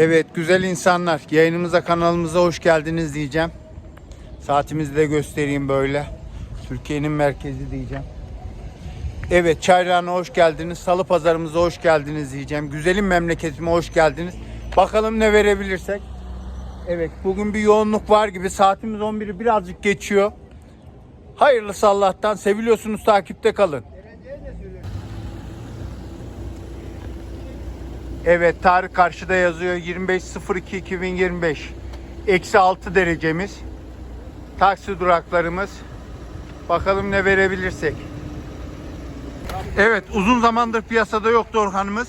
Evet güzel insanlar yayınımıza kanalımıza hoş geldiniz diyeceğim. Saatimizi de göstereyim böyle. Türkiye'nin merkezi diyeceğim. Evet Çayrağı'na hoş geldiniz. Salı pazarımıza hoş geldiniz diyeceğim. Güzelim memleketime hoş geldiniz. Bakalım ne verebilirsek. Evet bugün bir yoğunluk var gibi. Saatimiz 11'i birazcık geçiyor. Hayırlısı Allah'tan. Seviliyorsunuz takipte kalın. Evet tarih karşıda yazıyor. 25.02.2025 Eksi 6 derecemiz. Taksi duraklarımız. Bakalım ne verebilirsek. Evet uzun zamandır piyasada yoktu Orhan'ımız.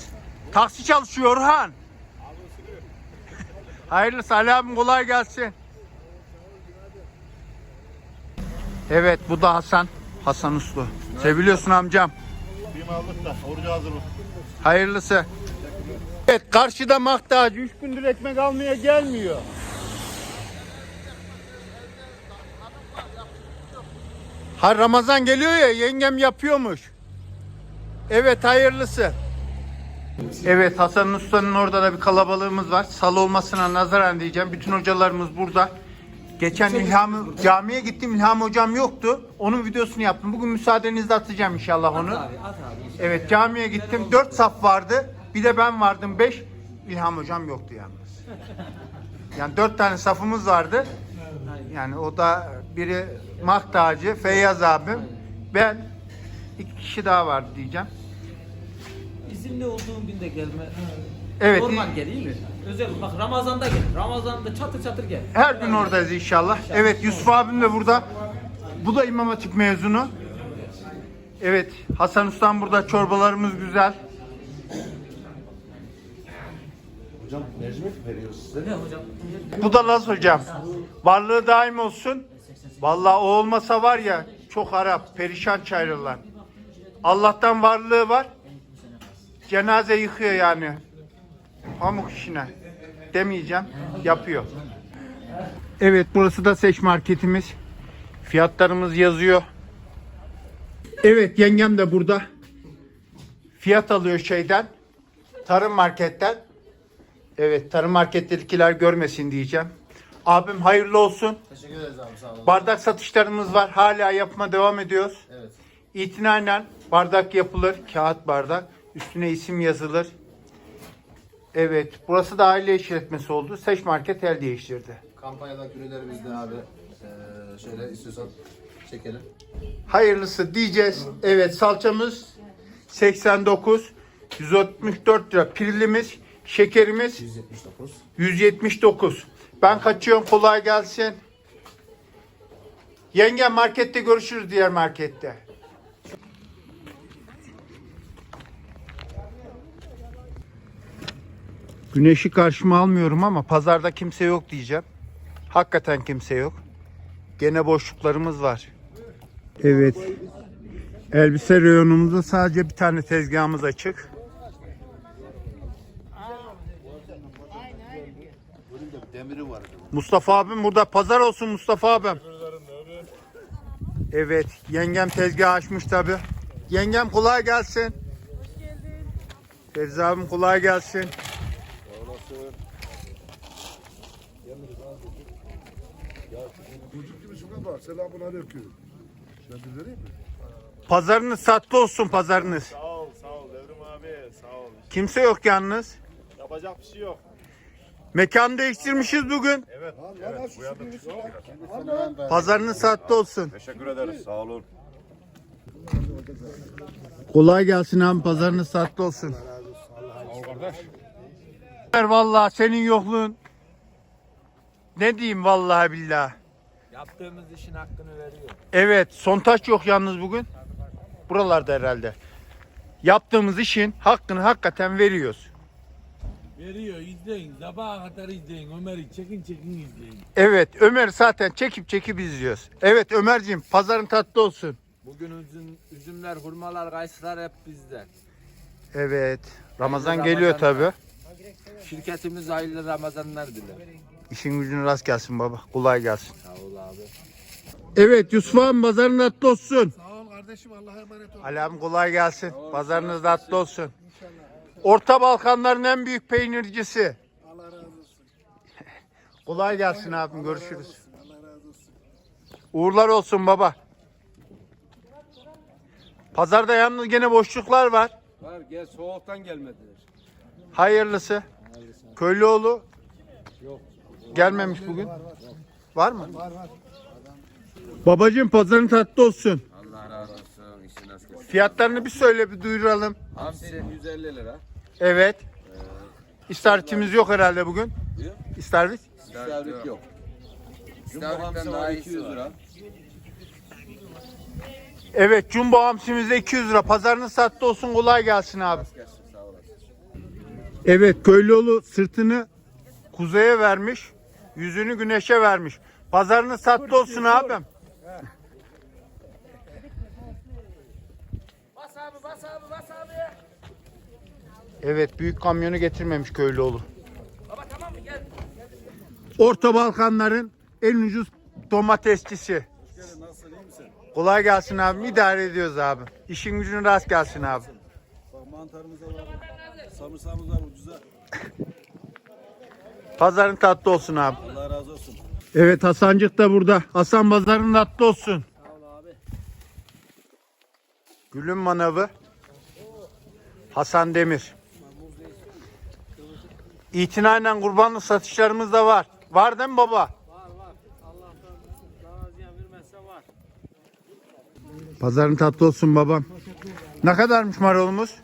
Taksi çalışıyor Orhan. Hayırlısı Ali abim kolay gelsin. Evet bu da Hasan. Hasan Uslu. Seviliyorsun amcam. Bir aldık da orucu? Hayırlısı. Evet karşıda maktacı 3 gündür ekmek almaya gelmiyor. Ha Ramazan geliyor ya yengem yapıyormuş. Evet hayırlısı. Evet Hasan Usta'nın orada da bir kalabalığımız var. Salı olmasına nazaran diyeceğim. Bütün hocalarımız burada. Geçen İlham camiye gittim. İlham hocam yoktu. Onun videosunu yaptım. Bugün müsaadenizle atacağım inşallah onu. Evet camiye gittim. 4 saf vardı. Bir de ben vardım 5. İlham hocam yoktu yalnız. Yani 4 tane safımız vardı. Yani o da biri Maktacı, Feyyaz abim, ben iki kişi daha vardı diyeceğim. İzinli olduğum günde gelme. Evet. Normal gel iyi mi? Özel bak Ramazan'da gel. Ramazan'da çatır çatır gel. Her gün oradayız inşallah. Evet Yusuf abim de burada. Bu da İmam Hatip mezunu. Evet Hasan Usta'm burada çorbalarımız güzel. Hocam Necmi veriyor size. Ne hocam? Bu da Laz hocam. Varlığı daim olsun. Vallahi o olmasa var ya çok harap, perişan çayrılar. Allah'tan varlığı var. Cenaze yıkıyor yani. Pamuk işine. Demeyeceğim. Yapıyor. Evet burası da seç marketimiz. Fiyatlarımız yazıyor. Evet yengem de burada. Fiyat alıyor şeyden. Tarım marketten. Evet tarım markettekiler görmesin diyeceğim. Abim hayırlı olsun. Teşekkür ederiz abi sağ olun. Bardak satışlarımız var. Hala yapma devam ediyoruz. Evet. İtinanen bardak yapılır. Kağıt bardak. Üstüne isim yazılır. Evet. Burası da aile işletmesi oldu. Seç market el değiştirdi. Kampanyada küreler bizde abi. Ee, şöyle istiyorsan çekelim. Hayırlısı diyeceğiz. Evet salçamız 89 164 lira. Pirilimiz, şekerimiz 179. 179. Ben kaçıyorum kolay gelsin. Yenge markette görüşürüz diğer markette. Güneşi karşıma almıyorum ama pazarda kimse yok diyeceğim. Hakikaten kimse yok. Gene boşluklarımız var. Evet. Elbise reyonumuzda sadece bir tane tezgahımız açık. Demiri var. Mustafa abim burada pazar olsun Mustafa abim. Evet yengem tezgah açmış tabi. Yengem kolay gelsin. Hoş geldin. Ferize abim kolay gelsin. Çocuk gibi sokak var. Selamun aleyküm. De vereyim mi? Pazarınız satlı olsun pazarınız. Sağ ol, sağ ol Devrim abi, sağ ol. Kimse yok yalnız. Yapacak bir şey yok. Mekan değiştirmişiz bugün. Evet, evet, bu bak. Pazarınız satlı olsun. Teşekkür ederiz, sağ olun. Kolay gelsin abi pazarınız satlı olsun. Vallahi senin yokluğun. Ne diyeyim vallahi billahi. Yaptığımız işin hakkını veriyor. Evet, sontaç yok yalnız bugün. Buralarda herhalde. Yaptığımız işin hakkını hakikaten veriyoruz. Veriyor izleyin. Sabaha kadar izleyin. Ömer'i çekin çekin izleyin. Evet, Ömer zaten çekip çekip izliyoruz. Evet Ömerciğim, pazarın tatlı olsun. Bugün üzüm, üzümler, hurmalar, kayısılar hep bizde. Evet, Ramazan Ramazan. geliyor tabi. Şirketimiz hayırlı Ramazanlar diler. İşin gücün rast gelsin baba, kolay gelsin. Sağ ol abi. Evet Yusuf abi pazarın tatlı olsun. Sağ ol kardeşim. Allah'a emanet ol. Ali abim kolay gelsin. Pazarınız tatlı olsun. Orta Balkanların en büyük peynircisi. Allah razı olsun. Kolay gelsin abim görüşürüz. Uğurlar olsun baba. Pazarda yalnız gene boşluklar var. Var gel soğuktan gelmediler. Hayırlısı. Köylüoğlu gelmemiş bugün. Var mı? Var var. Babacığım pazarın tatlı olsun. Allah razı olsun. Fiyatlarını bir söyle bir duyuralım. Hamsi 150 lira. Evet. İstavritimiz yok herhalde bugün. İstavrit. İstavrit yok. İstavrit'ten daha 200 lira. Evet jumbo hamsimize 200 lira. Pazarınız tatlı olsun kolay gelsin abi. Gelsin sağ olasın. Evet köylüoğlu sırtını kuzeye vermiş. Yüzünü güneşe vermiş. Pazarınız tatlı olsun abim. Evet büyük kamyonu getirmemiş köylüoğlu. Orta Balkanların en ucuz domatesçisi. Kolay gelsin abim. İdare ediyoruz abi. İşin gücün rast gelsin abi. Bak mantarımız var. Samırsağımız var ucuza. Pazarın tatlı olsun abi. Allah razı olsun. Evet Hasancık da burada. Hasan pazarın tatlı olsun. Gülün manavı. Hasan Demir. İtinayla kurbanlık satışlarımız da var. Var değil mi baba? Pazarın tatlı olsun babam. Ne kadarmış marulumuz?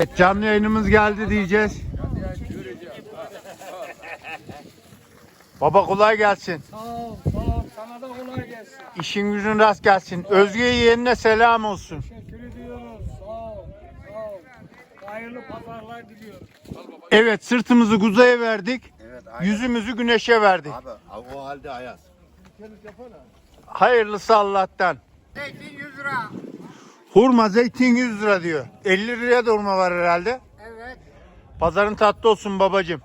Evet, canlı yayınımız geldi diyeceğiz. Baba kolay gelsin. Sağ ol, sağ ol. Sana da kolay gelsin. İşin gücün rast gelsin. Özge yeğenine selam olsun. Teşekkür ediyoruz. Sağ ol, sağ ol. Hayırlı pazarlar diliyorum. Evet sırtımızı kuzeye verdik. Evet aynen. Yüzümüzü güneşe verdik. Abi o halde ayaz. Hayırlısı Allah'tan. Zeytin 100 lira. Hurma zeytin 100 lira diyor. 50 liraya da hurma var herhalde. Evet. Pazarın tatlı olsun babacığım.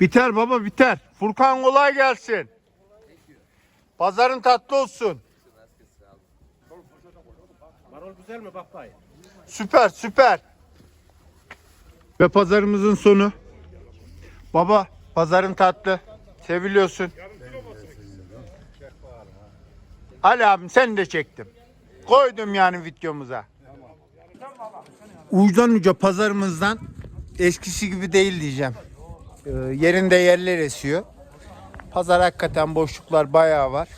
Biter baba biter. Furkan kolay gelsin. Pazarın tatlı olsun. Güzel mi bak? Süper süper. Ve pazarımızın sonu. Baba pazarın tatlı. Seviliyorsun. Ali abim sen de çektim. Koydum yani videomuza. Ucudan uca pazarımızdan eskisi gibi değil diyeceğim. Ee, yerinde yerler esiyor. Pazar hakikaten boşluklar bayağı var.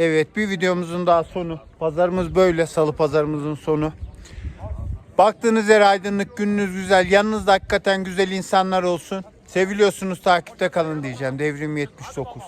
Evet bir videomuzun daha sonu. Pazarımız böyle salı pazarımızın sonu. Baktığınız yer aydınlık, gününüz güzel, yanınızda hakikaten güzel insanlar olsun. Seviliyorsunuz, takipte kalın diyeceğim. Devrim 79.